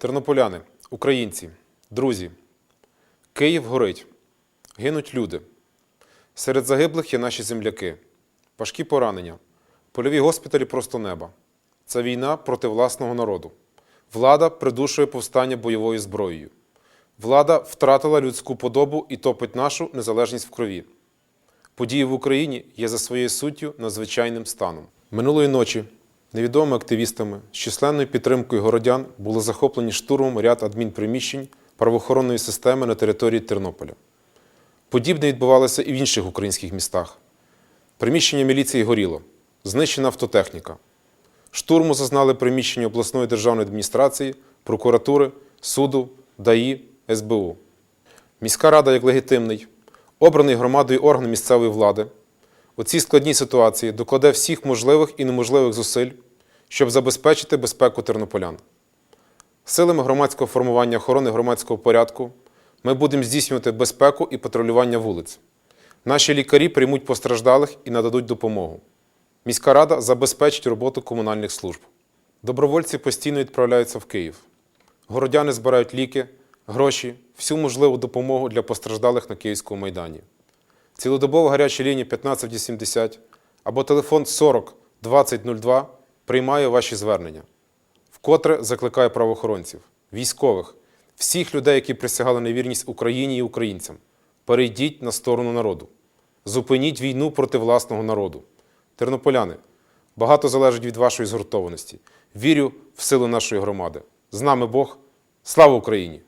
Тернополяни, українці, друзі, Київ горить, гинуть люди. Серед загиблих є наші земляки, важкі поранення, польові госпіталі просто неба. Це війна проти власного народу. Влада придушує повстання бойовою зброєю. Влада втратила людську подобу і топить нашу незалежність в крові. Події в Україні є за своєю суттю надзвичайним станом. Минулої ночі невідомими активістами з численною підтримкою городян були захоплені штурмом ряд адмінприміщень правоохоронної системи на території Тернополя. Подібне відбувалося і в інших українських містах. Приміщення міліції горіло, знищена автотехніка. Штурму зазнали приміщення обласної державної адміністрації, прокуратури, суду, ДАІ, СБУ. Міська рада як легітимний, обраний громадою орган місцевої влади, у цій складній ситуації докладе всіх можливих і неможливих зусиль, щоб забезпечити безпеку тернополян. Силами громадського формування охорони громадського порядку ми будемо здійснювати безпеку і патрулювання вулиць. Наші лікарі приймуть постраждалих і нададуть допомогу. Міська рада забезпечить роботу комунальних служб. Добровольці постійно відправляються в Київ. Городяни збирають ліки, гроші, всю можливу допомогу для постраждалих на Київському майдані. Цілодобова гаряча лінія 1580 або телефон 40 2002 приймає ваші звернення. Вкотре закликаю правоохоронців, військових, всіх людей, які присягали на вірність Україні і українцям. Перейдіть на сторону народу. Зупиніть війну проти власного народу. Тернополяни, багато залежить від вашої згуртованості. Вірю в силу нашої громади. З нами Бог. Слава Україні!